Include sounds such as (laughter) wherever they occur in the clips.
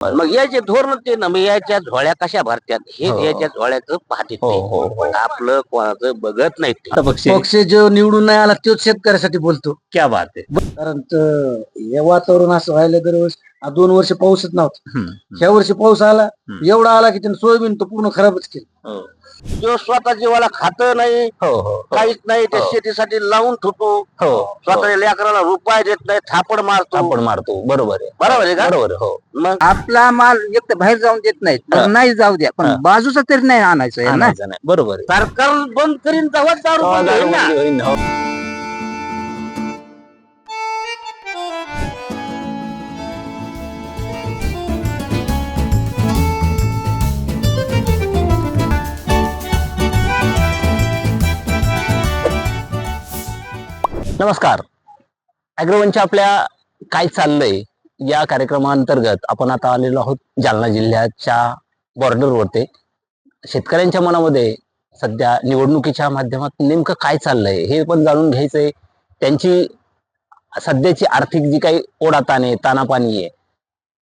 मग याचे धोरण ते ना मग याच्या झोळ्या कशा भरत्यात हे हो. याच्या झोळ्याचं पाहते हो हो आपलं कोणाचं बघत नाही ते. पक्षी पक्ष जो निवडून नाही आला तोच शेतकऱ्यासाठी बोलतो क्या बात आहे कारण त- हे वातावरण असं व्हायला दरवर्षी आ, दोन वर्ष पाऊसच नव्हता हम्म. ह्या वर्षी पाऊस आला हम्म. एवढा आला की त्यानं सोयाबीन तो पूर्ण खराबच केलं हो जो स्वतः जीवाला खात नाही हो हो काहीच नाही ते हो. शेतीसाठी लावून ठेवतो. हो स्वतः लेकराला रुपये देत नाही थापड मारतो. आपण मारतो. बरोबर आहे. बरोबर आहे का? बरोबर हो. मग? आपला माल एक तर बाहेर जाऊन देत नाहीत हा. मग नाही जाऊ द्या हा. पण बाजूचा तरी नाही आणायचं आहे ना? आणायचं नाही. बरोबर आहे. सरकार बंद करीन तेव्हा दारू हो, बंद दारू होईल ना. बंदी होईल, हो. नमस्कार. अॅग्रोवनच्या आपल्या काय चाललंय या कार्यक्रमाअंतर्गत आपण आता आलेलो आहोत जालना जिल्ह्याच्या बॉर्डरवरती शेतकऱ्यांच्या मनामध्ये सध्या निवडणुकीच्या माध्यमात नेमकं काय चाललंय हे पण जाणून घ्यायचंय. त्यांची सध्याची आर्थिक जी काही ओढाताने तानापाणी आहे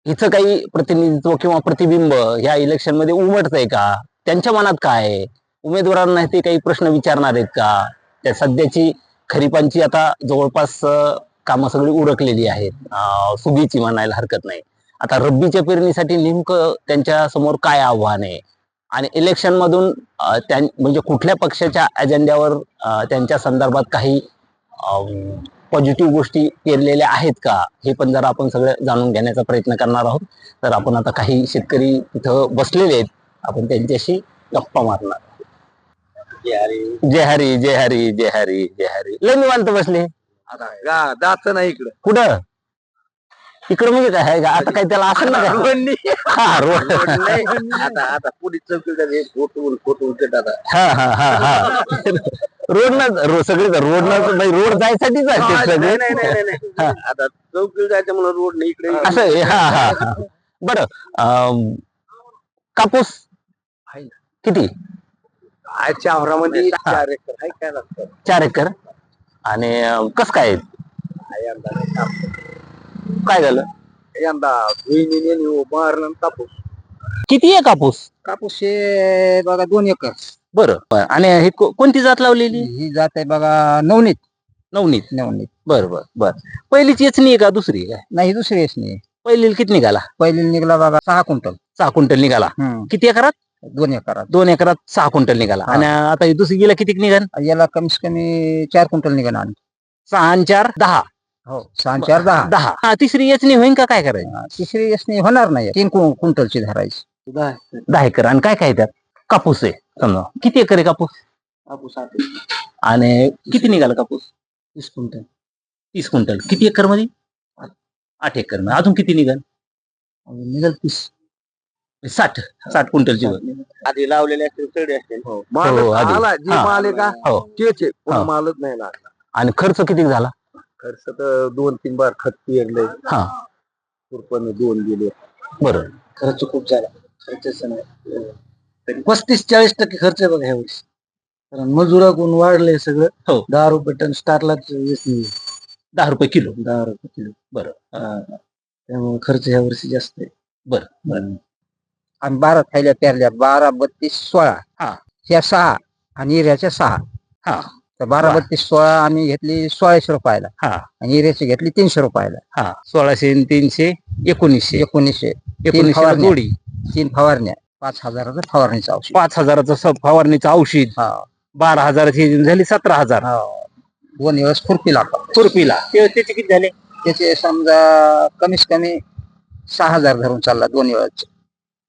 हिचं काही प्रतिनिधित्व किंवा प्रतिबिंब ह्या इलेक्शनमध्ये उमटतंय का? त्यांच्या मनात काय आहे? उमेदवारांना ते काही प्रश्न विचारणार आहेत का? त्या सध्याची खरीपांची आता जवळपास कामं सगळी उरकलेली आहेत. सुगीची म्हणायला हरकत नाही. आता रब्बीच्या पेरणीसाठी नेमकं त्यांच्यासमोर काय आव्हान आहे? आणि इलेक्शन मधून त्यां म्हणजे कुठल्या पक्षाच्या अजेंड्यावर त्यांच्या संदर्भात काही पॉझिटिव्ह गोष्टी पेरलेल्या आहेत का? हे पण जरा आपण सगळं जाणून घेण्याचा प्रयत्न करणार आहोत. तर आपण आता काही शेतकरी तिथं बसलेले आहेत. आपण त्यांच्याशी गप्पा मारणार. जय हरी. जय हरी जय हरी जय हरी लय निवांत बसले. जात नाही इकडं. कुठं? इकडं म्हणजे काय? आहे का? आता काही त्याला असेल ना काय? हा रोड नाही, आता आता पुढे चौकीकडे फोटो फोटो हा हा हा हा. रोड ना रो- सगळे रोड ना रोड जायसाठीच आहे ते सगळे. आता चौकीला जायचं म्हणून रोड नाही इकडे असं आहे, हा हा हा. बरं अं, कापूस आहे किती? आजच्या आवरामध्ये चार एकर आहे काय लागतं चार एकर. आणि अं, कस काय? काय झालं? यंदा भुईने कापूस. किती आहे कापूस? कापूस हे बघा दोन एकर. बरं. बरं. आणि हे को- कोणती जात लावलेली? ही जात आहे बघा नवनीत. नवनीत. नवनीत. बरं बरं बरं. पहिलीच येचणी आहे का दुसरी आहे? काय नाही दुसरी येस नाही पहिली किती निघाला? पहिली निघला बघा सहा क्विंटल. सहा क्विंटल निघाला. हम्म. किती एकरात? दोन एकरात. दोन एकरात सहा क्विंटल निघाला. हा. आणि आता ही दुसरी गेला किती निघाल याला कमीत कमी चार क्विंटल निघाला आणि. सहा आणि चार दहा. हो सहा आणि चार दहा. दहा. हा, तिसरी येचणी होईन का काय करायचं? हा, तिसरी येस नाही होणार नाही. तीन क्वि- क्विंटलची धरायची. दहा एकर. आणि काय काय त्यात? कापूस आहे समजा. किती एकर आहे कापूस? आणि किती निघाला कापूस? तीस क्विंटल. तीस क्विंटल. किती एकरमध्ये आठ एकरमध्ये अजून किती निघाल निघाल तीस. साठ साठ क्विंटलची होय. आधी लावलेले असतील सगळे असतील. माल हो, आधी. आला जे हा. माल आहे का हो. तेच आहे. पण हा. मालच नाही लागला. आणि खर्च किती झाला? खर्च तर दोन तीन बार खत पेरले हा. खुरपण दोन गेले. बरं खर्च खूप झाला. खर्च नाही. पस्तीस चाळीस टक्के खर्च आहे बघा ह्या वर्षी कारण मजुरा कोण वाढले सगळं. हो. दहा रुपये टन येत नाही दहा रुपये किलो. दहा रुपये किलो. बरं. हा. त्यामुळे खर्च ह्या वर्षी जास्त आहे. बरं. बरं. आणि बारा थैल्या पेरल्या. बारा बत्तीस सोळा. हा. ह्या सहा आणि हिऱ्याच्या सहा. हा. तर बारा. बत्तीस सोळा आम्ही घेतली सोळाशे रुपयाला. हा. आणि हिऱ्याची घेतली तीनशे रुपयाला. हा. सोळाशे आणि तीनशे एकोणीसशे. एकोणीसशे. एकोणीसशे फवारण्या. जोडी. तीन फवारण्या. पाच हजाराचं फवारणीचं औषध. पाच हजाराचं स- फवारणीचं औषध. हा. बारा हजाराची झाली सतरा हजार. हो. दोन दिवस खुरपी लागतात. खुरपीला. ते- त्याचे किती झाले? त्याचे समजा कमीत कमी सहा हजार धरून चालला दोन वेळाचे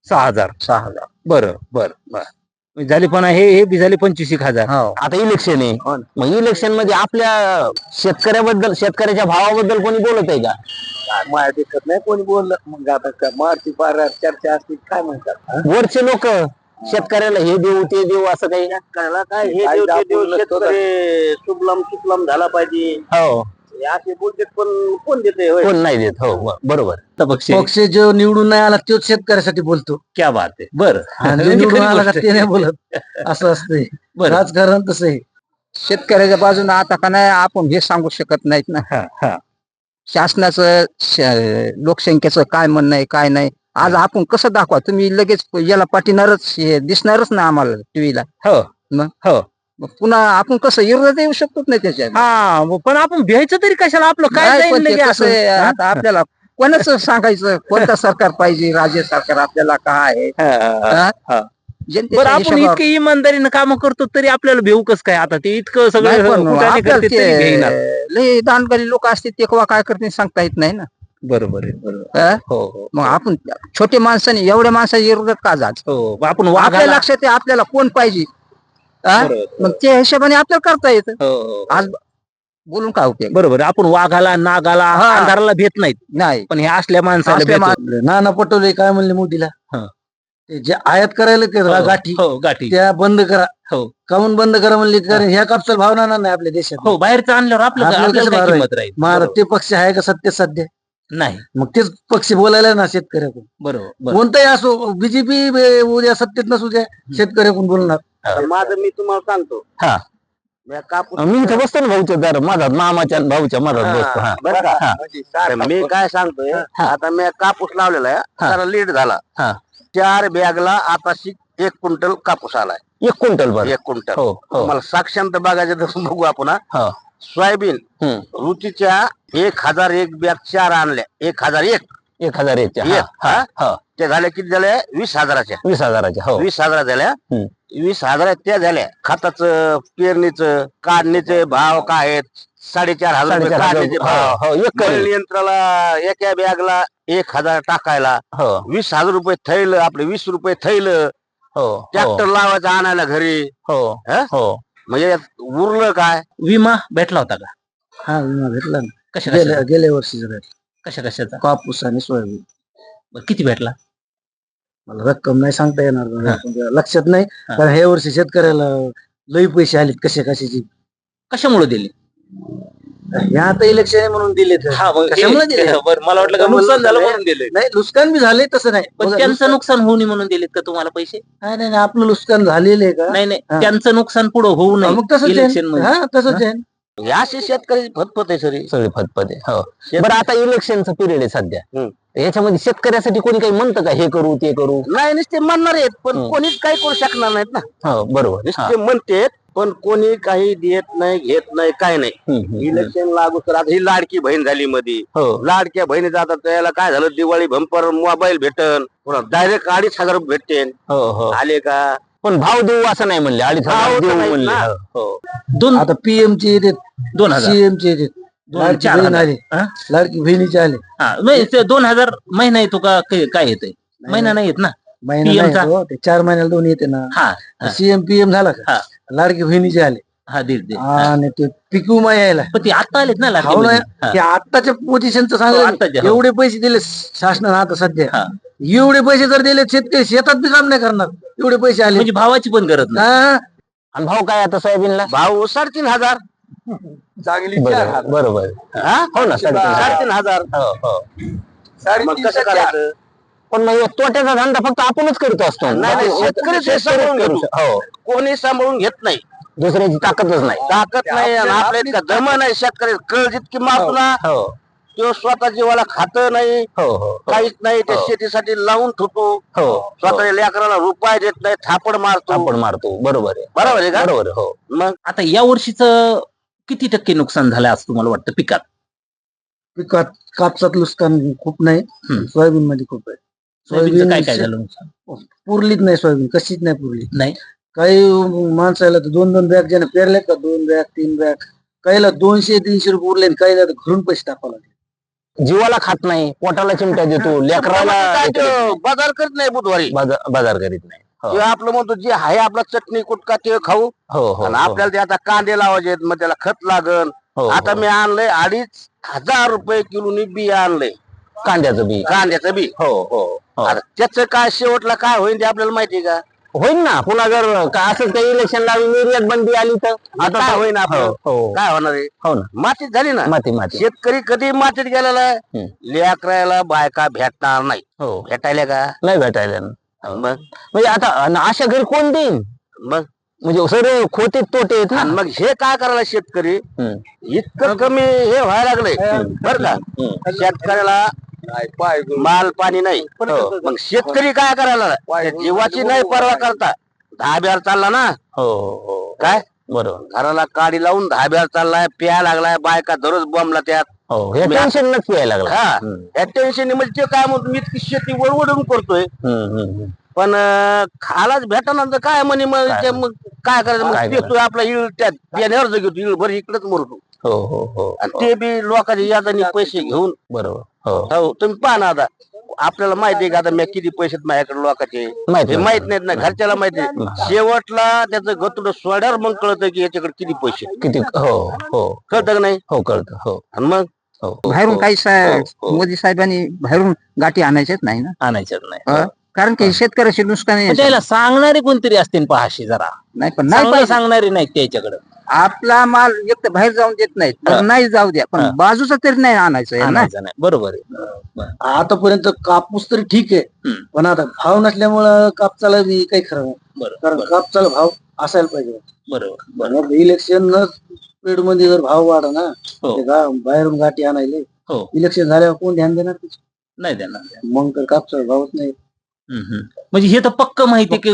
सहा हजार. सहा हजार. बरं बरं बरं. झाले पण हे हे बी झाले पंचवीस एक हजार. हो. आता इलेक्शन आहे. हो ना. मग इलेक्शनमध्ये आपल्या शेतकऱ्याबद्दल शेतकऱ्याच्या भावाबद्दल कोणी बोलत आहे का? माया देखत नाही कोणी बोललं. मग आता का मारती पार चर्चा असते काय म्हणतात हा? वरचे लोक शेतकऱ्याला हे देऊ ते देऊ असं काही शेतकऱ्याला काय हे काय देव ते देव दाखवून नसतं शेतकरी सुबलाम सुफलाम झाला पाहिजे. हे. असे बोलतात पण कोण देते होय? कोण नाही देत हो ब- बरोबर. तर पक्षी पक्ष जो निवडून नाही आला तोच शेतकऱ्यासाठी बोलतो. क्या बात आहे. बर. आणि जो (laughs) निवडून आला का ते नाही बोलत. असं असतंय. बरं. राजकारण तसं आहे. शेतकऱ्याच्या बाजूने आता का नाही आपण हे सांगू शकत नाहीत ना. हा, हा. शासनाचं श- लोकसंख्येचं काय म्हणणं आहे काय नाही. आज आपण कसं दाखवा? तुम्ही लगेच याला पाठीणारच हे दिसणारच ना आम्हाला टीव्हीला. हो. मग? हो. मग पुन्हा आपण कसं विरोध येऊ शकतो नाही त्याच्यात हा मग पण आपण भ्यायचं तरी कशाला आपलं काय नाही, जाईल पण ते लगे कसं असं? आहे? आता आपल्याला कोणाच सांगायचं कोणतं सरकार पाहिजे राज्य सरकार आपल्याला काय आहे हा, हा, हा. हा? बरं आपण हिशोबावर- इतके इमानदारीनं काम करतो तरी आपल्याला भेऊ कस काय आता ते इतकं नाही सगळं पण कुटाणे आपल्याला करते तरी घेईना. ते लय दानगारी लोक असतील ते केव्हा काय करते सांगता येत नाही ना बरोबर आहे बरोबर हा? हो हो मग आपण छोटे माणसाने एवढ्या माणसाच्या विरोधात का हो मग आपण आपल्या लक्षात आहे आपल्याला कोण पाहिजे हा? बरोबर. मग त्या हिशोबाने आपल्याला करता येतं. हो, हो. आज बोलून काय उपयोग? बरोबर. आपण वाघाला नागाला हा. अंधाराला भेट नाहीत. नाही. पण हे असल्या माणसाला भेटतो. आपले नाना पटोले काय म्हणले मोदीला? हा. ते जे आयात करायला ते हो, गाठी. हो गाठी. त्या बंद करा. हो. काऊन बंद करा म्हणले? कारण ह्या कापसाला भाव राहणार नाही आपल्या देशात. हो बाहेरचं आणल्यावर आपलं आपल्याला आपल्याला कसं काय भाव किंमत राहील? महाराज ते पक्ष आहे का सत्य सध्या? नाही. मग तेच पक्ष बोलायला ना शेतकऱ्याकडून. बरोबर बरोबर. कोणताही असो बीजेपी उद्या सत्तेत नसू द्या शेतकऱ्याकडून बोलणार. तर माझं मी तुम्हाला सांगतो. हा. मी कापूस मी इथे बसतो ना भाऊच्या दार माझा मामाच्या आणि भाऊच्या माझा बसतो हा. बरं का? तर मी काय सांगतोय आता मी कापूस लावलेला आहे. जरा लेट झाला. हा. चार बॅगला आता एक क्विंटल कापूस आलाय. एक क्विंटल बरं. एक क्विंटल. हो हो. मला साक्षांत बघायचं तर बघू आपण हा. हो. सोयाबीन हम्म. रुचीच्या एक हजार एक बॅग चार आणल्या. एक हजार एक. एक हजार एकच्या हा, एक, हा, हो. त्या झाल्या किती झाल्या वीस हजाराच्या. वीस हजाराच्या हो. वीस हजार झाल्या. हम्म. वीस हजार त्या झाल्या. खताचं पेरणीचं काढणीचे भाव काय आहेत? साडेचार हजार रुपये साडेचार हजार. काढणीचे हो, भाव. हो एक करेल बैल यंत्राला एका बॅगला एक हजार टाकायला. हो. वीस हजार रुपये थैल आपले वीस रुपये थैल. हो ट्रॅक्टर लावायचं आणायला घरी. हो हा? हो. म्हणजे यात उरलं काय? विमा भेटला होता का? हा विमा भेटला ना. कशा गेल्या कशा गेल्या वर्षीचा भेटला. कशा कशाचा? कापूस आणि सोयाबीन. बरं, किती भेटला? मला रक्कम नाही सांगता येणार. पण लक्षात नाही. हा. कारण ह्या वर्षी शेतकऱ्याला लई पैसे आलेत कसे कशाचे? कशामुळे दिली? ह्या आता इलेक्शन आहे म्हणून दिले हा मग कशामुळे हे- दिले? बरं, मला वाटलं का नुकसान झालं म्हणून दिले. नाही नुकसान बी झाले तसं नाही. पण बघा, त्यांचं नुकसान- नुकसान होऊ नये म्हणून दिलेत का तुम्हाला पैसे? नाही नाही नाही, आपलं नुकसान झालेलं आहे का? नाही नाही हा. त्यांचं नुकसान पुढे होऊ हा, नये मग तसंच इलेक्शनमध्ये. हा तसंच आहे. हे अशी शेतकरी फतफत आहे सरी सगळे फतफते हो. शेत- बरं आता इलेक्शनचं पिरियड आहे सध्या. याच्यामध्ये शेतकऱ्यासाठी कोणी काही म्हणतं का हे करू ते करू? नाही नुसते म्हणणार आहेत पण. कोणीच काही करू शकणार नाहीत ना. हो बरोबर. हा. नुसते म्हणतेत पण कोणी काही देत नाही घेत नाही काय नाही. इलेक्शन लागू तर आता ही लाडकी बहीण झाली मध्ये हो. लाडक्या बहिणीचा आता त्याला काय झालं दिवाळी बंपर मोबाईल भेटन डायरेक्ट अडीच हजार भेटते हो हो. आले का? पण भाव देऊ असं नाही म्हणले अडीच भाव हजार तर देऊ नाहीत म्हणले ना. हो. दोन आता पीएम चे येते दोन हजार सीएम चे येते दोन लाडकी चार बहीण हजार. आले हा? लाडकी बहिणीचे आले हा नाही ते दोन हजार महिना येतो का काय काय येतंय महिना नाही येत ना महिना PM नाही चा? हो, ते चार महिन्याला दोन येते ना हा हा. सीएम पीएम झाला का हा. लाडकी बहिणीचे आले हा दीड दीड हा. आणि ते पिकू मा यायला पण ते आता आलेत ना लाडकी हो ना बहीण. हा. ते आत्ताच्या पोझिशनचं हो, आत्ताच्या, सांगितलं हो. एवढे पैसे दिले शासनानं आता सध्या हा. एवढे पैसे जर दिले शेतकरी शेतात बी काम नाही करणार. एवढे पैसे आले. म्हणजे भावाची पण गरज नाही. हा. आणि भाव काय आता सोयाबीनला? भाऊ साडेतीन हजार. बरोबर बरोबर. हा? हो ना साडेतीन हजार. साडेतीन हजार. हो हो. मग कसं करायचं? पण मग तोट्याचा धंदा फक्त आपणच करतो असतो. नाही, नाही, शेतकरी ते सांभाळून करू घेतो. शक- हो. कोणी सांभाळून घेत नाही. दुसऱ्याची ताकदच नाही. ताकद नाही आणि आपल्या इतका दम नाही शेतकरी. कळ जितकी मारतो हो. तो स्वतः जीवाला खात नाही हो हो हो. काहीच नाही त्या हो. शेतीसाठी लावून ठेवतो. हो. स्वतः लेकराला रुपये देत नाही थापड मारतो. आपण मारतो. बरोबर आहे. बरोबर आहे का? बरोबर आहे, हो. मग? आता या वर्षीच किती टक्के नुकसान झालं असं तुम्हाला वाटतं पिकात? पिकात कापसात नुकसान खूप नाही. सोयाबीन मध्ये खूप आहे. सोयाबीनचं काय काय झालं नुकसान? पुरलीच नाही सोयाबीन कशीच नाही पुरली. नाही? काही माणसाला तर दोन दोन बॅग ज्याने पेरले का? दोन बॅग तीन बॅग. काहीला दोनशे तीनशे रुपये उरले आणि काहीला तर घरून पैसे टाकावं लागले. जीवाला खात नाही पोटाला चिमट्या देतो (laughs) लेकराला काय तो बाजार करीत नाही बुधवारी. बाजार बाजार करीत नाही. हो. ते आपलं म्हणतो जे आहे आपला चटणी कुटका ते खाऊ. हो हो आणि हो. आपल्याला ते आता कांदे लावायचे मग त्याला खत लागन. हो, आता हो. मी आणलंय अडीच हजार रुपये किलोनी बी आणलंय. कांद्याचं बी. कांद्याचं बी. हो हो हो. आता त्याचं काय शेवटला काय होईल ते आपल्याला माहिती का? होईल ना. पुन्हा जर का असंच काही इलेक्शनला निर्यात बंदी आली तर. आता काय होईन हो आपलं? हो काय होणार आहे? हो ना. मातीत झाली ना. माती माती. शेतकरी कधी मातीत गेलेला आहे? हम्म. लेकरायला बायका भेटणार नाही. हो. भेटायला का? नाही भेटायला. ना. मग? म्हणजे आता अशा घरी कोण देईन? मग? म्हणजे सर्व खोटे तोटे आहेत ना. आणि मग हे काय करायला शेतकरी? हम्म. इतकं कमी हे व्हायला लागलंय. बर का? माल पाणी नाही हो. मग शेतकरी काय करायला? त्या जीवाची नाही परवा करता. धाब्यावर चालला ना? हो हो काय? बरोबर. घराला काडी लावून धाब्यावर चाललाय प्या लागलाय बायका दररोज बॉम्बला त्यात. हो हे मी- टेन्शन नक्की यायला लागलं. हा. हम्म, या टेन्शन म्हणजे ते काय म्हणतो मी इतकी शेती वळवडून करतोय. हम्म, हम्म, हम्म. पण अं, खालाच भेटानंतर काय म्हणे मग? काय? ते मग काय करायचं? काय मग पेतोय आपला इळ त्यात बियाण्यावर घेतो इळ भर इकडेच मरतो. हो हो हो. आणि ते बी लोकांच्या यादानी पैसे घेऊन बरोबर. हो. हो तुम्ही पहा ना आता. आपल्याला माहिती आहे का आता मी किती पैसे माझ्याकडे लोकांचे? माहिती हे नाही. माहीत नाहीत ना घरच्याला माहिती आहे. शेवटला त्याचं गतुड सोड्यावर मग कळतं की याच्याकडे किती पैसे आहेत. किती हो हो. कळतं का नाही? हो कळतं हो. आणि मग? हो. बाहेरून हो. काही सा- हो. मोदी साहेबांनी बाहेरून गाठी आणायच्याच नाही ना? आणायच्याच नाही. हा. कारण की शेतकऱ्याची नुकसान आहे. पण त्याला सांगणारे कोणतरी असतील पहाशी जरा. नाही पण नाही चांगलं पाहिजे. सांगणारे नाहीत त्याच्याकडे. आपला माल एक तर बाहेर जाऊन देत नाहीत हा. तर नाही जाऊ द्या हा. पण बाजूचा तरी नाही आणायचं आहे ना आणायचं नाही बरोबर आहे आतापर्यंत कापूस तरी ठीक आहे हम्म. पण आता भाव नसल्यामुळं कापसाला बी काही खरं नाही बरोबर कारण कापसाला भाव असायला पाहिजे बरोबर मग इलेक्शन पिरियडमध्ये जर भाव वाढा ना हो. ते गा- बाहेरून गाठी आणायले हो. इलेक्शन झाल्यावर कोण ध्यान देणार त्याच्यावर? नाही देणार मग तर कापसाला भावच नाही. म्हणजे हे तर पक्क माहिती की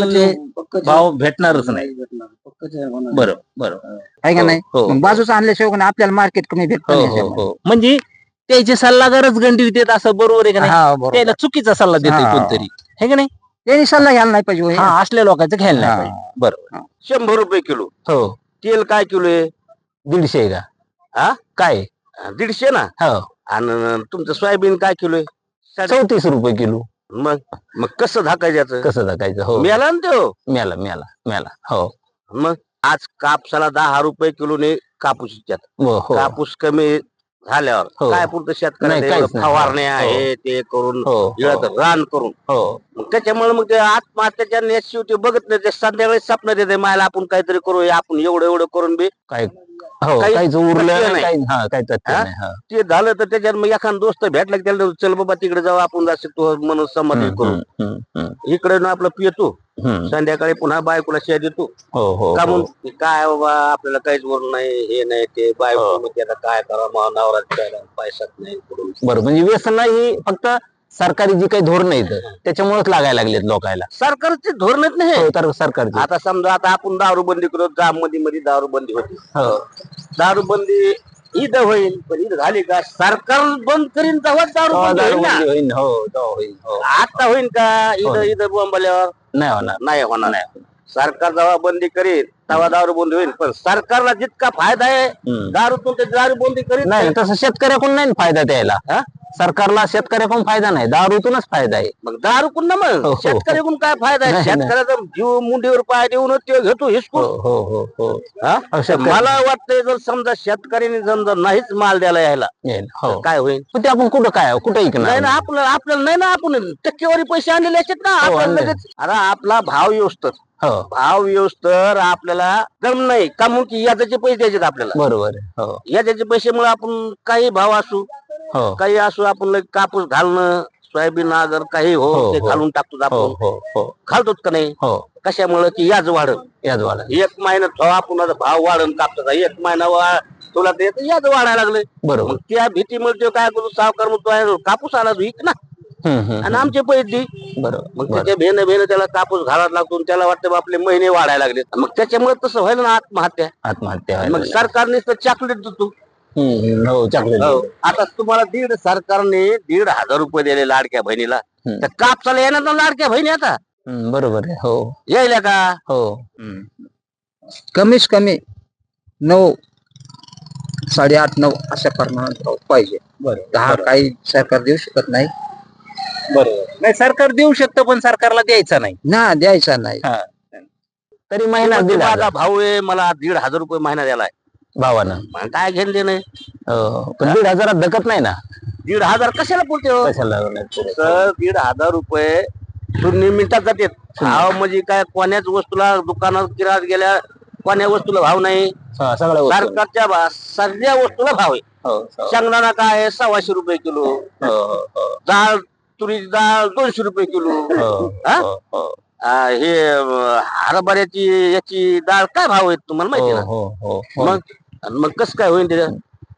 पक्काचे- भाव भेटणारच नाही. बरोबर बरोबर आहे का नाही? हो. बाजूचा आणल्याशिवाय आपल्याला मार्केट कमी भेटत हो हो हो. म्हणजे त्याचे सल्लागारच गंडी देत असं बरोबर आहे का नाही? हा त्याला चुकीचा सल्ला देतोय हा. कोणतरी. हे का नाही? त्यांनी सल्ला घ्यायला नाही पाहिजे. हा असल्या लोकांचं घ्यायला नाही हा. पाहिजे. बरोबर शंभर रुपये किलो. हो. तेल काय किलो आहे? दीडशे आहे का? हा? काय? दीडशे ना? हो. आणि तुमचं सोयाबीन काय किलो आहे? चौतीस रुपये किलो. मग मग कसं धाकायचं याचं? कसं टाकायचं हो. मिळाला ना त्यो मिळाला मिळाला मिळाला हो. मग आज कापसाला दहा रुपये किलोने कापूस विकतात. हो हो. कापूस कमी झाल्यावर हो. काय पुरतं नाही, शेतकऱ्याला काहीच एवढं नाही. फवारण्या हो. आहे ते करून हो. रान करून. हो. मग त्याच्यामुळे मग ते आत्महत्याच्या नेट शेवटी बघत नाही ते संध्याकाळी स्वप्न देते मायला आपण काहीतरी करूया आपण एवढं एवढं करून बी. काय हो काही काहीच उरलं तथ्य नाही नाही. काही हा काही तथ्य हा? नाही हा ते झालं तर त्याच्यात मग एखादा दोस्त भेटला की त्याला चल बाबा तिकडे जाऊ आपण जास्त तो म्हणून संमती हम्म, करू हम्म, हम्म, हम्म, इकडे ना आपलं पियतो हम्म. संध्याकाळी पुन्हा बायकोला शेअर देतो हो हो का हो. म्हणून काय बाबा आपल्याला काहीच वरून नाही हे नाही ते बायको. म्हणते आता काय करा मग नवरा द्यायला पैसाच नाही कुठून. बरं म्हणजे व्यसन ही फक्त सरकारी जी काही धोरण आहेत त्याच्यामुळेच लागायला लागलेत लोकायला. सरकारचे धोरणच नाही. हे. हो तर सरकारचे. आता समजा आता आपण दारूबंदी करतो जाममध्ये मध्ये दारूबंदी होती. हो. दारूबंदी इथं होईल पण इथं झाली का? सरकार बंद करीन तेव्हा दारूबंदी होईल ना. दारूबंदी होईल हो हो. आता होईल का? होईल. इथं बोंबल्यावर नाही होणार. नाही होणार नाही सरकार जेव्हा बंदी करीन तेव्हा दारूबंदी होईल. पण सरकारला जितका फायदा आहे हम्म. दारूतून ते दारूबंदी करीत नाही नाही. तसं शेतकऱ्याकडून नाही ना फायदा द्यायला. हा? सरकारला शेतकऱ्याकडून फायदा नाही दारूतूनच फायदा आहे. मग दारू ना हो, मग हो. शेतकऱ्याकडून काय फायदा आहे? नाही, नाही. शेतकऱ्याचा जीव मुंडीवर पाय देऊन ते घेतो हिसकून हो हो हो हा? हो, शेतकरी- मला वाटतंय जर समजा शेतकऱ्यांनी समजा नाहीच माल द्यायला यायला येईल, हो. काय होईल? पण ते आपण कुठं काय कुठं नाही ना आपलं आपल्याला नाही ना आपण टक्केवारी पैसे आणलेले आहेत ना आपल्याला आणले. लगेच. अरे आपला भाव हो. भाव तर आपल्याला जम नाही. का म्हणून की याचे पैसे द्यायचे आपल्याला? बरोबर आहे हो. याचे पैशामुळे आपण काही भाव असू. हो. काही असू आपण कापूस घालणं सोयाबीन अगर काही हो हो, ते हो. घालून टाकतो हो आपण. हो हो. घालतोच का नाही? हो. कशामुळे की याच वाढत याच वाला एक महिना थो आपण आता भाव वाढन कापसाचा. एक महिना वा तुला ते याच वाढायला लागले बरोबर. मग त्या भीतीमुळे तो काय करतो सावकार मग तो आहे, कापूस आला विक ना. हम्म, हम्म, आणि आमचे पैसे दे. बरोबर मग. त्याच्या भेन भेन त्याला कापूस घालायला लागतो आणि त्याला वाटतं बा आपले महिने वाढायला लागले मग त्याच्यामुळे तसं व्हायला ना आत्महत्या. आत्महत्या मग व्हायला. सरकारने तर चॉकलेट देतो. हम्म, हो चॉकलेट आता तुम्हाला दीड सरकारने दीड हजार रुपये दिले लाडक्या बहिणीला. हम्म. तर कापसाला येणार ना लाडक्या बहिणी आता? हम्म, बरोबर आहे हो. यायला का? हो. कमीच कमी नऊ साडेआठ नऊ अशा प्रमाणात भाव पाहिजे. बरोबर. दहा काही सरकार देऊ शकत नाही. बरोबर. नाही सरकार देऊ शकतं पण सरकारला द्यायचा नाही. ना द्यायचा नाही. तरी महिना दीड माझा हजार भाऊ आहे मला दीड हजार रुपये महिना दिलाय भावानं. काय घेणं देणं? हो पण दीड हजारात धकत नाही ना. दीड हजार कशाला बोलते हो? कशाला नाही? पुरत. सर दीड हजार रुपये शून्य मिनिटात जाते भाव म्हणजे काय कोण्याच वस्तूला दुकानात किरात गेल्या कोण्या वस्तूला भाव नाही. हा, सगळ्या वस्तू. सरकारच्या भा- सगळ्या वस्तूला भाव आहे. हो, हो, शेंगदाणा काय आहे? सव्वाशे रुपये किलो. हो, हो, हो, डाळ तुरीची डाळ दोनशे रुपये किलो. हो, हा? हो, हो, आ, हे अं, हरभऱ्याची याची डाळ काय भाव आहे तुम्हाला माहिती हो, ना? हो, हो, हो. मग आणि मग कसं काय होईल त्याच्यात?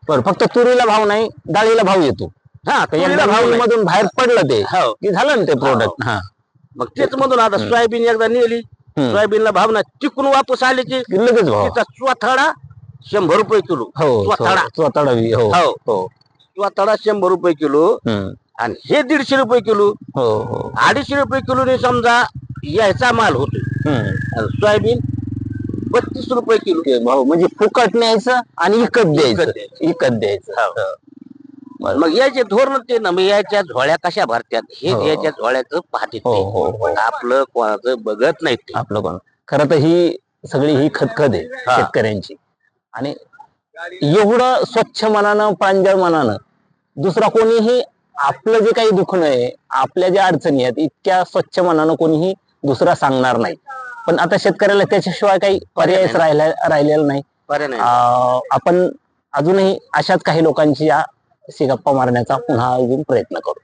बरं फक्त तुरीला भाव नाही डाळीला भाव येतो. हा तर तुरीला एकदा भाव नाही. मधून बाहेर पडलं ते हो. की झालं ना ते प्रोडक्ट हा. मग तेच मधून आता सोयाबीन एकदा नेली हम्म. सोयाबीनला भाव नाही. तिकून वापस आली की की लगेच भाव. तिचा शंभर रुपये किलो. हो. स्वतःला. बी, हो. हो. हो. शंभर रुपये किलो हम्म. आणि हे दीडशे रुपये किलो. हो हो. अडीचशे रुपये किलोने समजा यायचा माल होतो हम्म. आणि सोयाबीन बत्तीस रुपये किलो भाऊ म्हणजे फुकट न्यायचं आणि इकत द्यायचं. इकत द्यायचं हो. मग याचे धोरण ते ना मग याच्या झोळ्या कशा भरत्यात हे हो. याच्या झोळ्याचं पाहते हो. आपलं कोणाचं बघत नाही आपलं कोण खरं तर ही सगळी ही खतखत आहे. शेतकऱ्यांची आणि एवढं स्वच्छ मनानं प्रांजळ मनानं दुसरा कोणीही आपलं जे काही दुखणं आहे आपल्या ज्या अडचणी आहेत इतक्या स्वच्छ मनानं कोणीही दुसरा सांगणार नाही पण आता शेतकऱ्याला त्याच्याशिवाय काही पर्यायच. राहिला राहिलेला नाही. बरं नाही अं, आपण अजूनही अशाच काही लोकांची या गप्पा मारण्याचा पुन्हा अजून प्रयत्न करू.